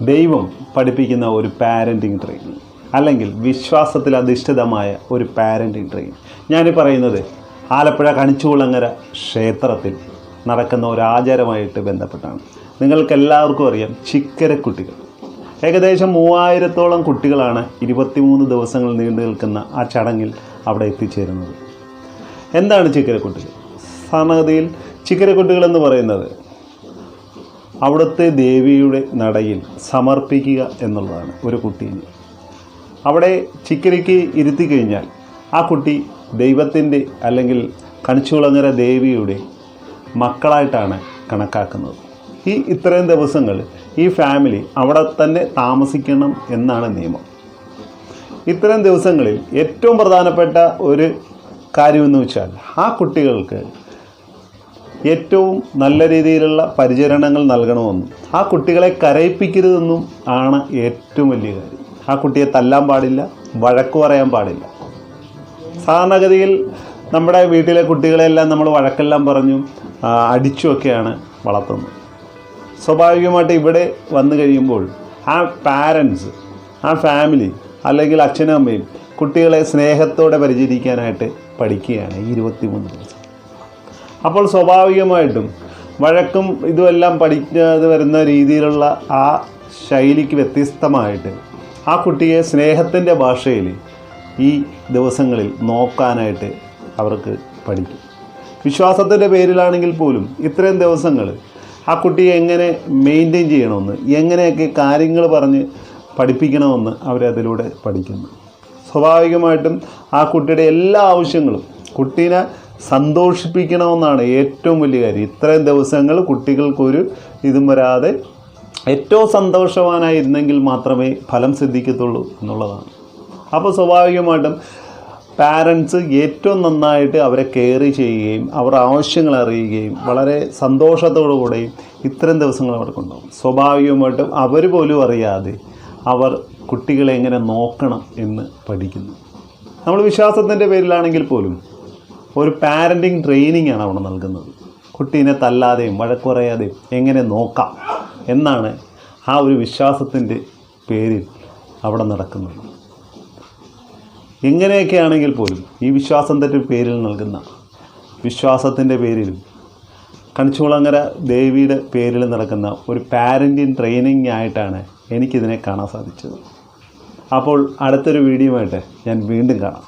ദൈവം പഠിപ്പിക്കുന്ന ഒരു പാരന്റിങ് ട്രെയിനിങ് അല്ലെങ്കിൽ വിശ്വാസത്തിൽ അധിഷ്ഠിതമായ ഒരു പാരന്റിങ് ട്രെയിനിങ് ഞാൻ പറയുന്നത് ആലപ്പുഴ കണിച്ചുകുളങ്ങര ക്ഷേത്രത്തിൽ നടക്കുന്ന ഒരു ആചാരമായിട്ട് ബന്ധപ്പെട്ടാണ്. നിങ്ങൾക്കെല്ലാവർക്കും അറിയാം ചിക്കരക്കുട്ടികൾ. ഏകദേശം മൂവായിരത്തോളം കുട്ടികളാണ് ഇരുപത്തിമൂന്ന് ദിവസങ്ങൾ നീണ്ടു നിൽക്കുന്ന ആ ചടങ്ങിൽ അവിടെ എത്തിച്ചേരുന്നത്. എന്താണ് ചിക്കരക്കുട്ടികൾ? സാധാരണഗതിയിൽ ചിക്കരക്കുട്ടികൾ എന്ന് പറയുന്നത് അവിടുത്തെ ദേവിയുടെ നടയിൽ സമർപ്പിക്കുക എന്നുള്ളതാണ് ഒരു കുട്ടീനെ അവിടെ ചിക്കരയ്ക്ക് ഇരുത്തി കഴിഞ്ഞാൽ ആ കുട്ടി ദൈവത്തിന്റെ അല്ലെങ്കിൽ കണിച്ചുളങ്ങര ദേവിയുടെ മക്കളായിട്ടാണ് കണക്കാക്കുന്നത്. ഈ ഇത്രയും ദിവസങ്ങൾ ഈ ഫാമിലി അവിടെ തന്നെ താമസിക്കണം എന്നാണ് നിയമം. ഇത്തരം ദിവസങ്ങളിൽ ഏറ്റവും പ്രധാനപ്പെട്ട ഒരു കാര്യമെന്ന് വെച്ചാൽ ആ കുട്ടികൾക്ക് ഏറ്റവും നല്ല രീതിയിലുള്ള പരിചരണങ്ങൾ നൽകണമെന്നും ആ കുട്ടികളെ കരയിപ്പിക്കരുതെന്നും ആണ് ഏറ്റവും വലിയ കാര്യം. ആ കുട്ടിയെ തല്ലാൻ പാടില്ല വഴക്ക് പറയാൻ പാടില്ല. സാധാരണഗതിയിൽ നമ്മുടെ വീട്ടിലെ കുട്ടികളെല്ലാം നമ്മൾ വഴക്കെല്ലാം പറഞ്ഞും അടിച്ചുമൊക്കെയാണ് വളർത്തുന്നത്. സ്വാഭാവികമായിട്ട് ഇവിടെ വന്നു കഴിയുമ്പോൾ ആ പാരൻസ് ആ ഫാമിലി അല്ലെങ്കിൽ അച്ഛനും അമ്മയും കുട്ടികളെ സ്നേഹത്തോടെ പരിചരിക്കാനായിട്ട് പഠിക്കുകയാണ് ഈ ഇരുപത്തിമൂന്ന് ദിവസം. അപ്പോൾ സ്വാഭാവികമായിട്ടും വഴക്കും ഇതുമെല്ലാം പഠിക്കാതെ വരുന്ന രീതിയിലുള്ള ആ ശൈലിക്ക് വ്യത്യസ്തമായിട്ട് ആ കുട്ടിയെ സ്നേഹത്തിന്റെ ഭാഷയിൽ ഈ ദിവസങ്ങളിൽ നോക്കാനായിട്ട് അവർക്ക് പഠിക്കും. വിശ്വാസത്തിന്റെ പേരിലാണെങ്കിൽ പോലും ഇത്രയും ദിവസങ്ങൾ ആ കുട്ടിയെ എങ്ങനെ മെയിന്റെയിൻ ചെയ്യണമെന്ന് എങ്ങനെയൊക്കെ കാര്യങ്ങൾ പറഞ്ഞ് പഠിപ്പിക്കണമെന്ന് അവരതിലൂടെ പഠിക്കുന്നു. സ്വാഭാവികമായിട്ടും ആ കുട്ടിയുടെ എല്ലാ ആവശ്യങ്ങളും കുട്ടീനെ സന്തോഷിപ്പിക്കണമെന്നാണ് ഏറ്റവും വലിയ കാര്യം. ഇത്രയും ദിവസങ്ങൾ കുട്ടികൾക്കൊരു ഇതും വരാതെ ഏറ്റവും സന്തോഷവാനായിരുന്നെങ്കിൽ മാത്രമേ ഫലം സിദ്ധിക്കത്തുള്ളൂ എന്നുള്ളതാണ്. അപ്പോൾ സ്വാഭാവികമായിട്ടും പാരൻസ് ഏറ്റവും നന്നായിട്ട് അവരെ കെയർ ചെയ്യുകയും അവരുടെ ആവശ്യങ്ങൾ അറിയുകയും വളരെ സന്തോഷത്തോടു കൂടെയും ഇത്തരം ദിവസങ്ങൾ അവിടെ കൊണ്ടുപോകും. സ്വാഭാവികമായിട്ടും അവർ പോലും അറിയാതെ അവർ കുട്ടികളെ എങ്ങനെ നോക്കണം എന്ന് പഠിക്കുന്നു. നമ്മൾ വിശ്വാസത്തിന്റെ പേരിലാണെങ്കിൽ പോലും ഒരു പാരന്റിങ് ട്രെയിനിങ് ആണ് അവിടെ നൽകുന്നത്. കുട്ടീനെ തല്ലാതെയും വഴക്കുറയാതെയും എങ്ങനെ നോക്കാം എന്നാണ് ആ ഒരു വിശ്വാസത്തിന്റെ പേരിൽ അവിടെ നടക്കുന്നത്. എങ്ങനെയൊക്കെയാണെങ്കിൽ പോലും ഈ വിശ്വാസത്തിന്റെ പേരിൽ നൽകുന്ന വിശ്വാസത്തിന്റെ പേരിലും കണിച്ചുകുളങ്ങര ദേവിയുടെ പേരിൽ നടക്കുന്ന ഒരു പാരന്റിങ് ട്രെയിനിങ് ആയിട്ടാണ് എനിക്കിതിനെ കാണാൻ സാധിച്ചത്. അപ്പോൾ അടുത്തൊരു വീഡിയോ ആയിട്ട് ഞാൻ വീണ്ടും കാണാം.